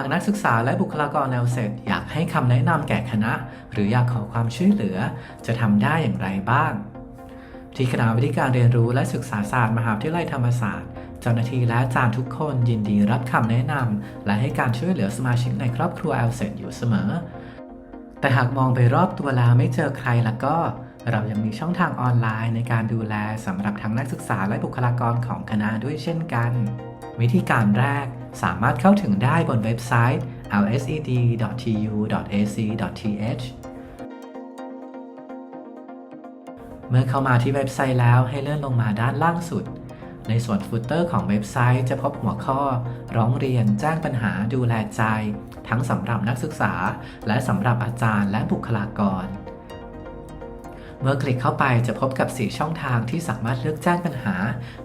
หากนักศึกษาและบุคลากรแนวเสร็จอยากให้คำแนะนำแก่คณะ หรืออยากขอความช่วยเหลือ จะทำได้อย่างไรบ้าง ที่คณะวิธีการเรียนรู้และศึกษาศาสตร์มหาวิทยาลัยธรรมศาสตร์ เจ้าหน้าที่และอาจารย์ทุกคนยินดีรับคำแนะนำและให้การช่วยเหลือสมาชิกในครอบครัวแอลเซนอยู่เสมอ แต่หากมองไปรอบตัวแล้วไม่เจอใครแล้วก็เรายังมีช่องทางออนไลน์ในการดูแลสำหรับทั้งนักศึกษาและบุคลากรของคณะด้วยเช่นกัน วิธีการแรก สามารถเข้าถึงได้บนเว็บไซต์ lsed.tu.ac.th เมื่อเข้ามาที่เว็บไซต์แล้วให้เลื่อนลงมาด้านล่างสุด ในส่วนฟุตเตอร์ของเว็บไซต์จะพบหัวข้อ ร้องเรียนแจ้งปัญหาดูแลใจ ทั้งสำหรับนักศึกษา และสำหรับอาจารย์และบุคลากร เมื่อคลิกเข้าไปจะพบกับ 4 ช่องทางที่สามารถเลือกแจ้งปัญหา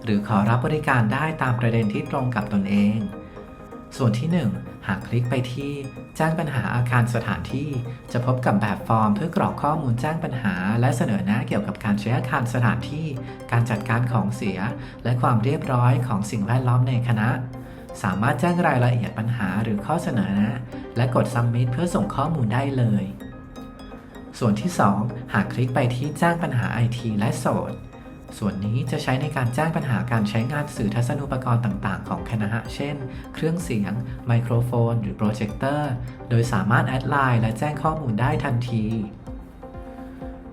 หรือขอรับบริการได้ตามประเด็นที่ตรงกับตนเอง ส่วนที่ 1 หากคลิกไปที่แจ้งปัญหาอาคารสถานที่ จะพบกับแบบฟอร์มเพื่อกรอกข้อมูลแจ้งปัญหา และเสนอแนะเกี่ยวกับการใช้อาคารสถานที่ การจัดการของเสีย และความเรียบร้อยของสิ่งแวดล้อมในคณะ สามารถแจ้งรายละเอียดปัญหาหรือข้อเสนอแนะ และกด submit เพื่อส่งข้อมูลได้เลย ส่วนที่ 2 หากคลิกไปที่แจ้งปัญหา IT และโสด ส่วนนี้จะใช้ในการแจ้งปัญหาการใช้งานสื่อทัศนูปกรณ์ต่าง ๆ ของคณะ เช่น เครื่องเสียง ไมโครโฟน หรือโปรเจคเตอร์ โดยสามารถแอดไลน์และแจ้งข้อมูลได้ทันที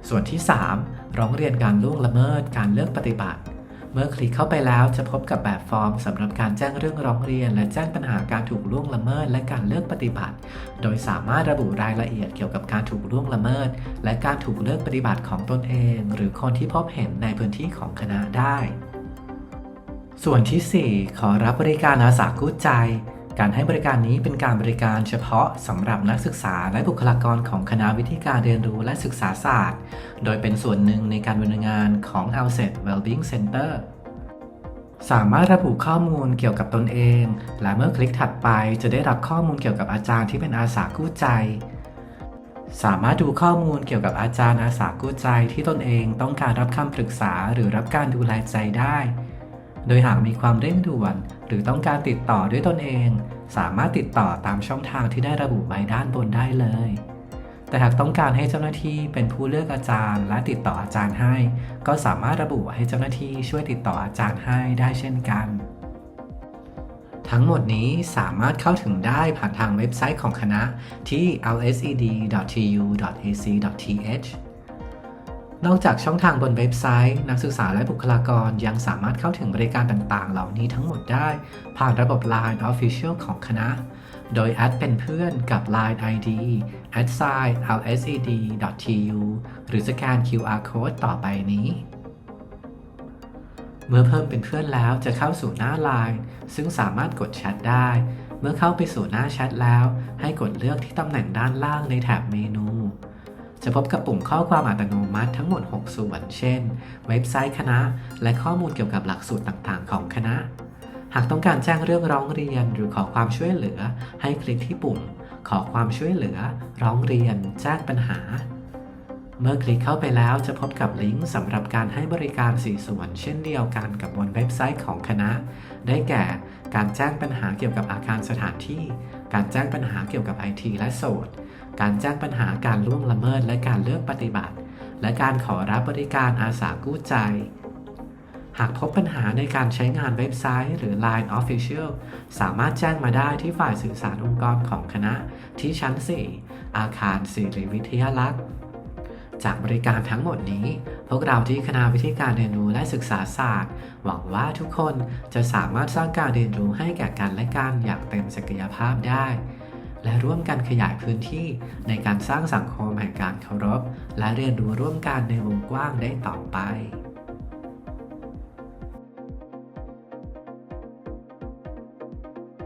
ส่วนที่ 3 ร้องเรียนการล่วงละเมิดการเลือกปฏิบัติ เมื่อคลิกเข้าไปแล้วจะพบกับแบบฟอร์มสำหรับการแจ้งเรื่องร้องเรียน และแจ้งปัญหาการถูกล่วงละเมิด และการเลือกปฏิบัติ โดยสามารถระบุรายละเอียดเกี่ยวกับการถูกล่วงละเมิด และการถูกเลือกปฏิบัติของตนเอง หรือคนที่พบเห็นในพื้นที่ของคณะได้ ส่วนที่ 4 ขอรับบริการอาสากู้ใจ การให้บริการนี้เป็นการบริการเฉพาะสำหรับนักศึกษาและบุคลากรของคณะวิธีการเรียนรู้และศึกษาศาสตร์ โดยเป็นส่วนหนึ่งในการดำเนินงานของ a l s e t Wellbeing Center สามารถระบุข้อมูลเกี่ยวกับตนเอง และเมื่อคลิกถัดไปจะได้รับข้อมูลเกี่ยวกับอาจารย์ที่เป็นอาสากู้ใจ สามารถดูข้อมูลเกี่ยวกับอาจารย์อาสากู้ใจที่ตนเองต้องการรับคำปรึกษาหรือรับการดูแลใจได้ โดยหากมีความเร่งด่วน หรือต้องการติดต่อด้วยตนเอง สามารถติดต่อตามช่องทางที่ได้ระบุไว้ด้านบนได้เลย แต่หากต้องการให้เจ้าหน้าที่เป็นผู้เลือกอาจารย์ และติดต่ออาจารย์ให้ ก็สามารถระบุให้เจ้าหน้าที่ช่วยติดต่ออาจารย์ให้ได้เช่นกัน ทั้งหมดนี้สามารถเข้าถึงได้ผ่านทางเว็บไซต์ของคณะที่ lsed.tu.ac.th นอกจากช่องทางบนเว็บไซต์ นักศึกษาและบุคลากรยังสามารถเข้าถึงบริการต่างๆ เหล่านี้ทั้งหมดได้ ผ่านระบบ Line Official ของคณะ โดยแอดเป็นเพื่อนกับ Line ID @sign lsed.tu หรือสแกน QR Code ต่อไปนี้ เมื่อเพิ่มเป็นเพื่อนแล้วจะเข้าสู่หน้า Line ซึ่งสามารถกดแชทได้ เมื่อเข้าไปสู่หน้าแชทแล้ว ให้กดเลือกที่ตำแหน่งด้านล่างในแถบเมนู จะพบกับปุ่มข้อความอัตโนมัติทั้งหมด 6 ส่วน เช่น เว็บไซต์คณะ และข้อมูลเกี่ยวกับหลักสูตรต่างๆ ของคณะ หากต้องการแจ้งเรื่องร้องเรียนหรือขอความช่วยเหลือ ให้คลิกที่ปุ่ม ขอความช่วยเหลือ ร้องเรียน แจ้งปัญหา เมื่อคลิกเข้าไปแล้วจะพบกับลิงก์สำหรับการให้บริการ 4 ส่วน เช่นเดียวกันกับบนเว็บไซต์ของคณะ ได้แก่ การแจ้งปัญหาเกี่ยวกับอาคารสถานที่ การแจ้งปัญหาเกี่ยวกับไอทีและโสด การแจ้งปัญหาการล่วงละเมิดและการเลือกปฏิบัติ และการขอรับบริการอาสากู้ใจ หากพบปัญหาในการใช้งานเว็บไซต์หรือ Line Official สามารถแจ้งมาได้ที่ฝ่ายสื่อสารองค์กรของคณะที่ชั้น 4 อาคารสิริวิทยาลักษณ์ จากบริการทั้งหมดนี้ พวกเราที่คณะวิธีการเรียนรู้และศึกษาศาสตร์ หวังว่าทุกคนจะสามารถสร้างการเรียนรู้ให้แก่กันและกันอย่างเต็มศักยภาพได้ และร่วมกันขยายพื้นที่ในการสร้างสังคมแห่งการเคารพ และเรียนรู้ร่วมกันในวงกว้างได้ต่อไป